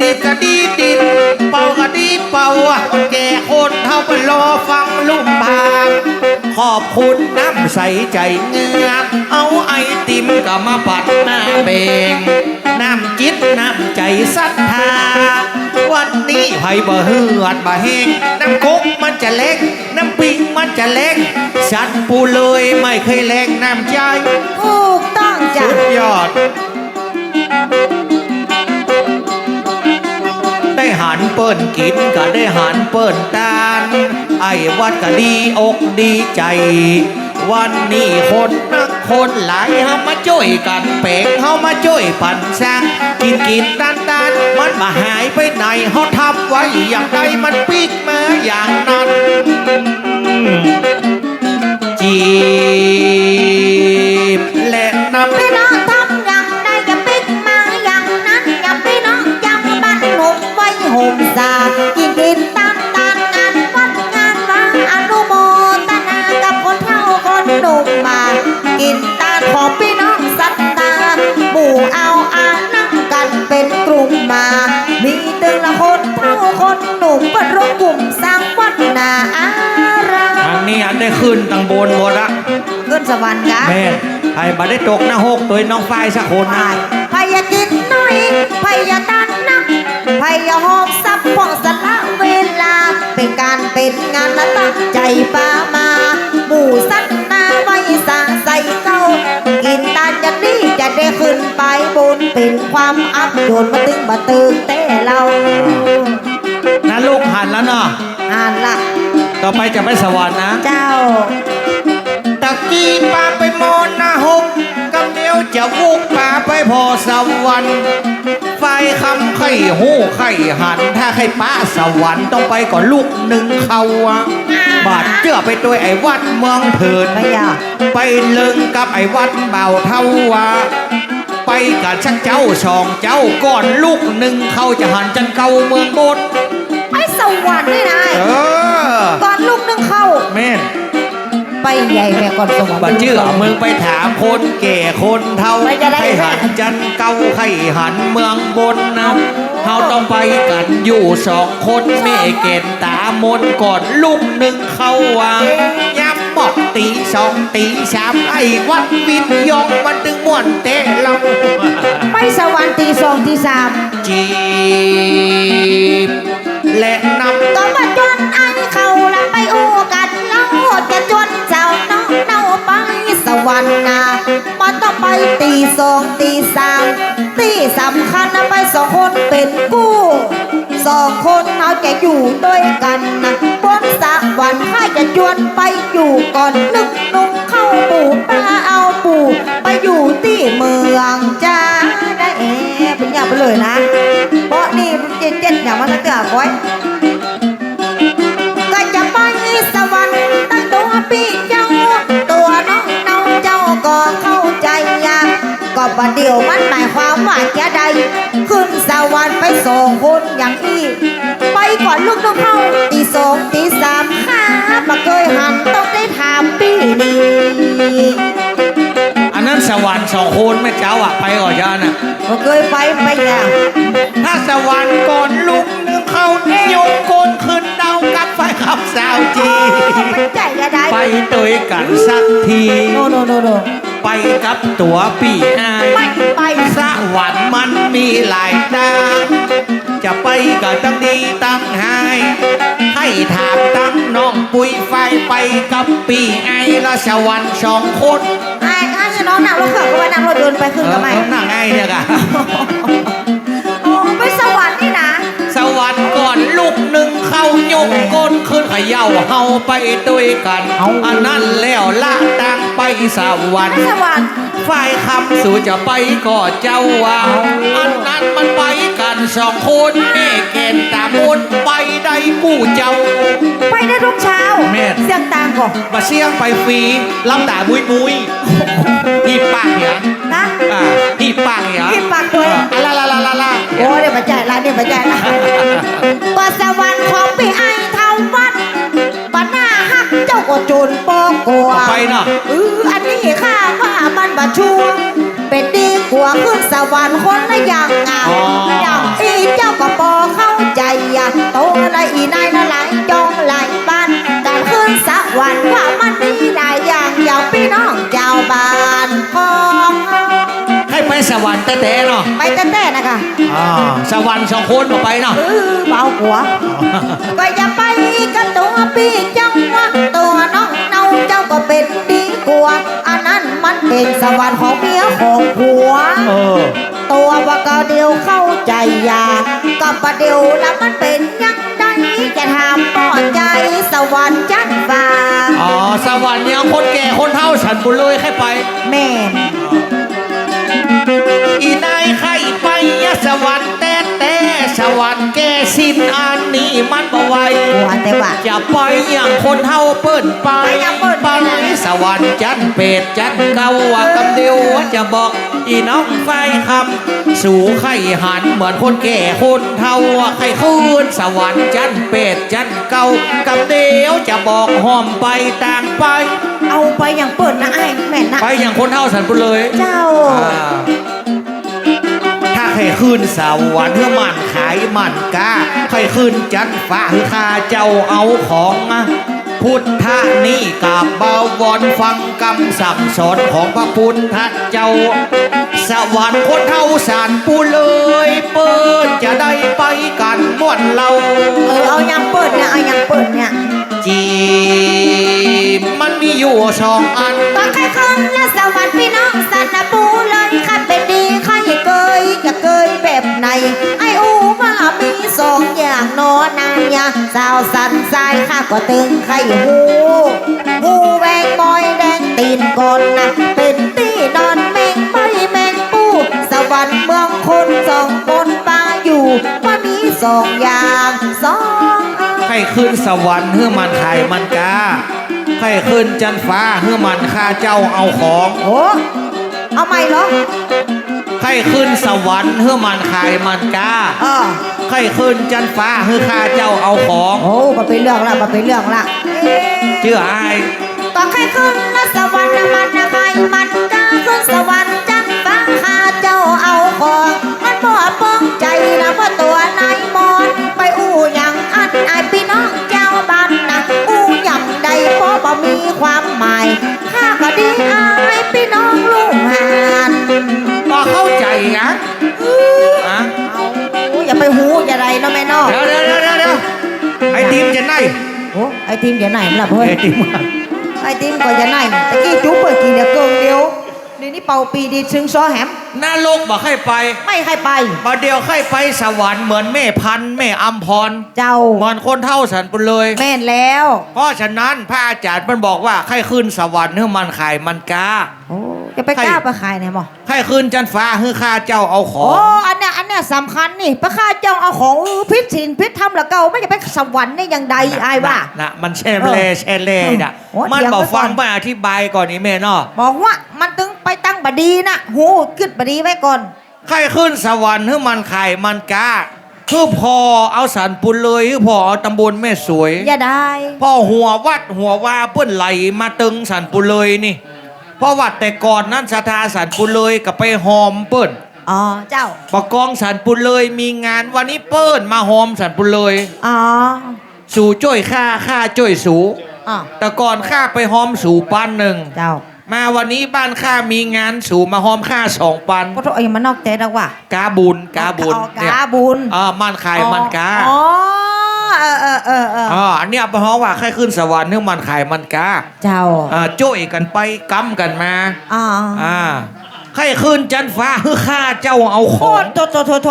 ดีดกะดีดดิด เป่ากะดีเป่าอะแก่คนเท่าไปรอฟังลุ่มพางขอบคุณน้ำใสใจเงือกเอาไอติมก็มาปัดหน้าเบงน้ำจิตน้ำใจศรัทธา วันนี้ไผบ่เฮือดบ่แห้งน้ำกุกมันจะเล็ก น้ำปิงมันจะเล็ก ฉันปูเลยไม่เคยแรงน้ำใจถูกต้องจ้ะ สุดยอด ได้หันเปิ้นกินก็ได้หันเปิ้นตาน ไอ้วัดก็ดีอกดีใจ วันนี้คนนักคนหลายเฮามาช่วยกันเป่งเฮามาช่วยปั่นสร้างกินกินตานตานมันมาหายไปไหนเฮาทำไว้อย่างใดมันปีกมาอย่างนั้นจีบ และนำพี่น้องทำอย่างใดอย่าปิ๊กมาอย่างนั้นอย่าพี่น้องจำบ้านห่มไว้ห่มสากินกินตามตามงานวัดงานวาอนุโมทนากับคนเฒ่าคนหนุ่มมา กินตาของพี่น้องสัตตาหมู่เอาอานั่งกันเป็นกลุ่มมา มีตึงละคนเฒ่าคนหนุ่มก็รวมกลุ่มสร้างวัดนาอา นี้อันได้ขึ้นตังบนหมดละขึ้นสวรรค์กะแม่นไอ้บัได้ตกหน้าหกตัวน้องฝ้ายสักคนนะพยากินน้อยพยาตันนักพยาหอบซับพ่องสละเวลา เป็นการเป็นงานและตั้งใจป้ามาหมู่สัตว์นาไว้สร้างใส่เก้ากินตานอย่างนี้จะได้ขึ้นไปบนเป็นความอับโดนมาตึงมาตึงแต่เรานะลูกหันแล้วเนาะอ่านละต่ อไปจะไปสวรรค์นะ เจ้า ตะกี้ป้าไปโมนหน้าหกกำเดียวจะวุกป้าไปพอสวรรค์ไฟคำไข่หูไข่หัน ถ้าใครป้าสวรรค์ต้องไปก่อนลูกหนึ่งเขาอะบาดเจือไปด้วยไอ้วัดเมืองเถินไม่อยากไปเลิงกับไอ้วัดเบาเท่าวาไปกับชักเจ้าสองเจ้าก่อนลูกหนึ่งเขาจะหันจันเก่าเมืองบนไปสวรรค์นี่นายเออ แม่นไปใหญ่แม่ก่อนสวรรค์บัดเชื่อมึงไปถามคนแก่คนเท่าไม่จะได้ให้หันจันเก่าให้หันเมืองบนนะเขาต้องไปกันอยู่สองคนแม่เกณฑ์ตามนก่อนลูกหนึ่งเขาวางย้ำบอกตีสองตีสามไอ้วัดวินยองมันตึงม่วนเตะเราไปสวรรค์ตีสองตีสามจีบและนำก็มาจนอั วรรค์นามันต้องไปตีสองตีสามตีสำคัญนะไปสองคนเป็นกู้สองคนเราจะอยู่ด้วยกันนะบนสวรรค์ให้จะจวนไปอยู่ก่อนนึกนุ่งเข้าปู่ตาเอาปู่ไปอยู่ที่เมืองจ้าได้เอ๋เป็นอย่างไปเลยนะเพราะนี่เจ็ดเจ็ดอย่างมันจะเกิดไว้ ก็ประเดี๋ยวมันหมายความว่าจะใด ขึ้นสวรรค์ไปสองคนอย่างอีไปก่อนลูกต้องเข้าตีสองตีสามห้ามาเคยหันต้องได้ถามพี่นี่อันนั้นสวรรค์สองคนแม่เจ้าอะไปก่อนยาน่ะมาเคยไปไปอย่างถ้าสวรรค์ก่อนลูกหนึงเขาโยงโกนขึ้นเดากับไฟขับสาวจี มันใจจะได้ไปด้วยกันสักที โนโนโนโนไปกับตัวปีอายไม่ไปสวรรค์มันมีหลายทางจะไปก็ตั้งดีตั้งหายให้ถามตั้งน้องปุยไฟไปกับปีไอละสวรรค์สองคนไอ้ไอ้น้องนั่งรถเข็นก็ไปนั่งรถยนต์ไปขึ้นเอกัอบไหมนั่งไงเนี่ยกะ เขย่าเฮาไปด้วยกันอันนั้นแล้วละตังไปสวรรไปค์สวรรค์ฝ่ายคำสู่จะไปก็เจ้าว่าอันนั้นมันไปกันสองคนแม่เกณฑ์ตามนไปได้กู้เจ้า ไปได้ทุกเช้าแม่เสียงต่างก่อนมาเสี่ยงไปฟรีลำตามุยมุยที่ปากเนี่ยนะอ่าที่ปากเนี่ยที่ปากตัวอ่าลาลาลาลาลาโอ้เดี๋ยวมาจ่ายละเดี๋ยวมาจ่ายละก็สวรรค์ของพี่ไอ้ กเจ้าก็โจรปอกกลัวไปเนาะเอออันนี้ข้าว่ามันบาชัวเป็นดีหัวขึ้นสวรรค์คนละอย่างงามอ๋ออย่างอีเจ้าก็บอเข้าใจอะโตอะไรอีนายละหลายจองหลายบ้านการขึ้นสวรรค์ว่ามันมีหลายอย่างอย่างพี่น้องเจ้าบ้านของให้ไปสวรรค์แต่แต่เนาะไปแต่แต่นะคะอ่าสวรรค์สองคนมาไปเนาะเออเบาหัวก็อย่าไปกับตัวพี่เจ้าว่าตัว เป็นสวรรค์ของเมียของผัว เออ ตัวว่าก็เดียวเข้าใจอยากกับประเดียวแล้วมันเป็นยังไงจะทำต่อใจสวรรค์จันฟ้าอ๋อ สวรรค์ยังคนแก่คนเฒ่าฉันบุญเลยให้ไป แม่นอีนายไข่ไปยะสวรรค์แต่แต่สวรรค์แกสิ้นอันนี้ มันบ่ไหวหัวแต่ว่าจะไปอย่างคนเท่าเปิ้นไปไปอย่างเปิ้นไป สวรรค์จันเป็ดจันเก่าว่าคำเดียวว่าจะบอกอีน้องไฟคำสู่ไข่หันเหมือนคนแก่คนเท่าว่าไข่คืนสวรรค์จันเป็ดจันเก่าคำเดียวจะบอกหอมไปต่างไป เอาไปอย่างเปิดนะไอ้แม่นนะไปอย่างคนเท่าสันปุเลย เจ้า อ่าถ้า ใครขึ้นสวรรค์เพื่อมันขายมันกาใครขึ้นจันฟ้าคือข้าเจ้าเอาของมาพุทธนี่กาบบาวรฟังคำสั่งสอนของพระพุทธเจ้า สวรรค์คนเท่าสารปูเลยเปิดจะได้ไปกันม่วนเราเออเอาอย่างเปิดเนี่ยเอาอย่างเปิดเนี่ยจีบมันมีอยู่สองอันก็ใครคนและสวรรค์ สองอย่างโนนานยาสาวสันทรายข้าก็ตึงไข่หูหูแวงมอยแดงตีนก่อนนะเป็นตีนอนแมงไปแมงปูสวรรค์เมืองคนสองคนปาอยู่ว่ามีสองอย่างสองอันใครขึ้นสวรรค์เพื่อมันขายมันกาใครขึ้นจันฟ้าเพื่อมันข้าเจ้าเอาของโอ้เอาใหม่เหรอใครขึ้นสวรรค์เพื่อมันขายมันกาเออ ใครขึ้นจันฟ้าเพื่อข้าเจ้าเอาของโอ้มาเป็นเรื่องละมาเป็นเรื่องละเชื่ออายก็ใครขึ้นนะสวรรค์นะมันนะใครมันกาขึ้นสวรรค์จันฟ้าข้าเจ้าเอาของมันบ่ป้องใจนะว่าตัวนายมอนไปอู้อย่างอันไอายพี่น้องเจ้าบ้านนะอู้อย่างใดเพราะบ่มีความหมายข้าก็ดีอายพี่น้องลูกหานพอเข้าใจนะอะเอาอย่า ไปหูอย่าไรเนาะแม่เนอกเดี๋ยวเดี๋ยวเดี๋ยวเดี๋ยวไอ้ทีมจะไหนโอ้ไอทีมเดี๋ยวไหนมันล่ะเพื่อนไอ้ทีมไอติมก็จะไหนตะกี้จุ๊บเปิดกินเดียวเกิงเดียวเดี๋ยวนี้เป่าปีดีซึ่งซอแหมหน้าโลกบอกให้ไปไม่ใครไปมาเดียวให้ไปสวรรค์เหมือนแม่พันธุ์แม่อัมพร เจ้าเหมือนคนเท่าสันปุเลย แม่นแล้ว เพราะฉะนั้นพระอาจารย์มันบอกว่าใครขึ้นสวรรค์เพื่อมันขายมันกาโอ้จะไปกล้าไปขายไหนหมอใครขึ้นจันฟ้าเพื่อข้าเจ้าเอาขอโอ้งอันเนี้ยอันเนี้ยสำคัญนี่พระข้าเจ้าเอาของพิษศีลพิษธรรมละเก่าไม่จะไปสวรรค์ได้ยังใดอายว่าน่ะมันแช่เล่แช่เล่น่ะโอ้มันเถียงบอกไว้ก่ฟัองนไปอธิบายก่อนนี่แม่เนาะบอกว่ามันถึงไปตั้งบดีนะหูขึ้นบดีไว้ก่อน ใครขึ้นสวรรค์เพื่อมันขายมันกาคือพอเอาสันปุนเลยคือพอเอาตำบลแม่สวย อย่าได้พ่อหัววัดหัวว่าเปิ้นไหลมาตึงสันปุนเลยนี่เพราะวัดแต่ก่อนนั้นสถาสันปุนเลยกับไปหอมเปิ้นอ๋อเจ้าประกองสันปุนเลยมีงานวันนี้เปิ้นมาหอมสันปุนเลยอ๋อสู่จ้อยข้าข้าจ้อยสูอ๋อแต่ก่อนข้าไปหอมสู่ปันหนึ่งเจ้า มาวันนี้บ้านข้ามีงานสู่มาหอมข้าสองปันก็ต้องเอาอย่างมานอกแต่ดักว่ากาบุญกาบุญอ๋อเนี่ยกาบุญอ่ามันขายมันกาอ๋อเออเออเออเอออ๋ออันเนี้ยเพราะว่าใครขึ้นสวรรค์เนื่องมันขายมันกาเจ้าอ่าจ้อยกันไปกํกันมาอ๋ออ่าใครขึ้นจันฟ้าคือข้าเจ้าเอาขโคองตรโถโถโถโถ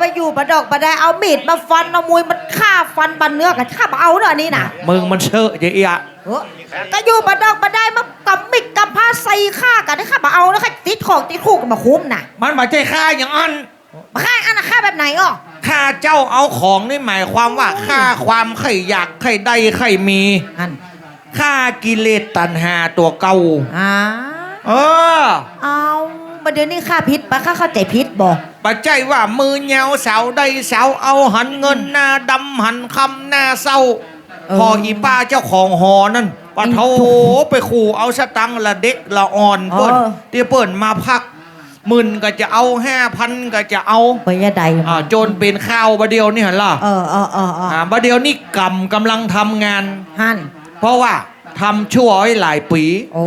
ไปอยู่ประดอกประได้เอามีดมาฟันเอามวยมันฆ่าฟันบันเนื้อกันฆ่ามาเอาเนอะอันนี้น่ะมึงมันเชอะเยอะเออก็อยู่ประดอกประได้มา กับมิดกับผ้าใส่ฆ่ากันได้ฆ่ามาเอาแล้วฆ่าติดของติดคู่กันมาคุ้มน่ะมันมาใจข้าอย่างอันมาฆ่าอันน่ะฆ่าแบบไหนอะข้าเจ้าเอาของนี่หมายความว่าข้าความใครอยากใครได้ใครมีอันข้ากิเลสตัณหาตัวเก่าอ่าเออ เอาประเดี๋ยวนี้ฆ่าพิษปะฆ่าเข้าใจพิษบ่ปัจจัยว่ามือเหนียวเสาได้เสาเอาหันเงินหน้าดำหันคำหน้าเศร้า พออีป้าเจ้าของหอนั่น ปะโถไปขู่เอาสตังค์ละเด็กละอ่อนเปิ้นเออเดี๋ยวเปิ้นมาพักหมื่นก็จะเอาห้าพันก็จะเอาไปยะใดอ่าโจนเป็นข้าวบะเดียวนี่หันล่ะเออเออเออเอออ่าบะเดียวนี่กรรมกำลังทำงานหันเพราะว่าทำชั่วไว้หลายปีโอ้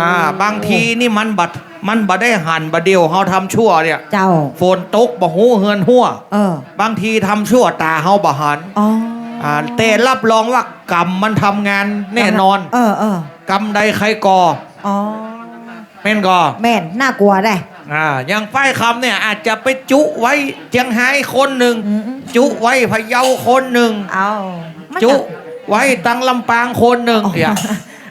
อ่าบางทีนี่มันบัดมันบัดได้หันบะเดียวเฮาทำชั่วเนี่ย เจ้าฝนตกบ่หูเฮือนหัวเออบางทีทำชั่วตาเฮาบ่หันอ๋อ อ่าแต่รับรองว่ากรรมมันทำงานแน่นอน เออเออกรรมใดใครก่ออ๋อแม่นก่อแม่นน่ากลัวได้ อ่าอย่างป้ายคำเนี่ยอาจจะไปจุไว้เจียงไฮ้คนหนึ่ง อืม จุไว้พะเยาคนหนึ่ง เอามันจุจะไว้ตังลำปางคนหนึ่งเนี่ย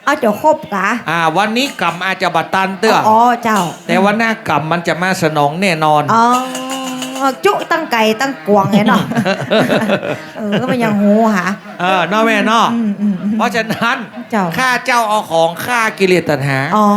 เอาเจ้าครบกะอ่า วันนี้กรรมอาจจะบัดตันเตื้อออ๋อเจ้าแต่วันหน้ากรรมมันจะมาสนองแน่นอน อ๋อ จุตั้งไก่ตั้งกวางไงเนาะเออก็มันยังหูหาเออเนอแม่เนออืมอืมอืมเพราะฉะนั้นเจ้าข้าเจ้าเอาของข้ากิเลสตัณหาอ๋อ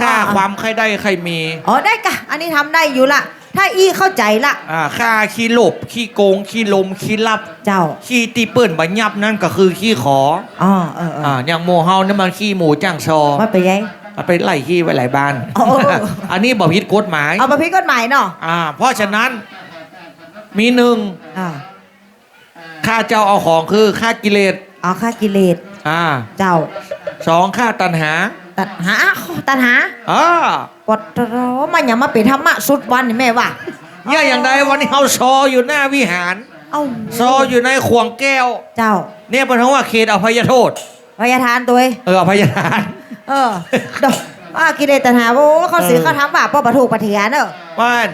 ข้าความใครได้ใครมีอ๋อได้กะอันนี้ทำได้อยู่ละถ้าอีเข้าใจละอ่าข้าขี้โลภขี้โกงขี้ลมขี้ลับ เจ้า ขี้ตีเปิ้นบัญญับนั่นก็คือขี้ขออ๋อเออเอออ่าอย่างโมเฮานี่มันขี้หมูจ้างชอมาไปยัยมันไปไล่ขี้ไว้หลายบ้านโอ้อันนี้บอกผิดกฎหมาย เอาประเภทกฎหมายเนาะอ่า เพราะฉะนั้น มีหนึ่งอ่าข้าเจ้าเอาของคือค่ากิเลสเอาค่ากิเลส อ่าเจ้า สองค่าตัณหาตัดหาตัดหาอ่าปดรอมันอย่ามาเป็นธรรมะสุดวันนี่แม่ว่าเนี่ยอย่างใดวันนี้เฮาซออยู่หน้าวิหาร เอ้าซออยู่ในขวงแก้ว เจ้าเนี่ยเป็นทั้งว่าเขตอภัยโทษ พยาทานตัวเองเอออภัยทาน เออดอกว่ากิเลสตัณหาโอ้เขาสื่อเออเขาทำบาปเพราะประถูกปะเถียนเนอะ มัน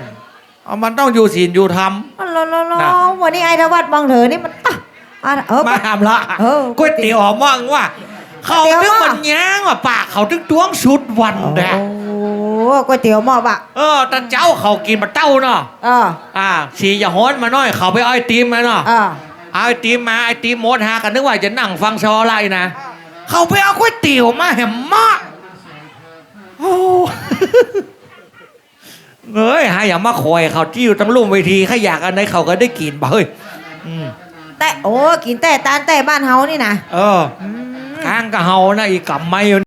เอามันต้องอยู่ศีลอยู่ธรรม อ๋อลอลอลอน่ะ วันนี้ไอ้ทวัดบางเถอนี่มันอะอะเออ มาทำละเออก๋วยเตี๋ยวมั่งว่า เขาก๋วยเตี๋ยวถึงหม้อ มันย่างว่าปากเขาถึงจ้วงชุดวันโอ้แดะก๋วยเตี๋ยวหม้อบะเออแต่เจ้าเขากินมาเต้าเนาะเอออ่าสีอย่าฮ้อนมาหน่อย เขาไปเอาไอติมมาเนาะเออเอาไอติมมาไอติมหมดหากันนึกว่าจะนั่งฟังชออะไรนะเขาไปเอาก๋วยเตี๋ยวมาแหมมากโอ้ เอ้ยหาอย่ามาคอยเขาที่อยู่ตั้งลุ่มเวทีข้าอยากอันไหนเขาก็ได้กินบ่เฮ้ยอืมแต่โอ้กินแต่ตานแต่บ้านเฮานี่นะเอออืมข้างกับเฮานะอีกกำไม่อยู่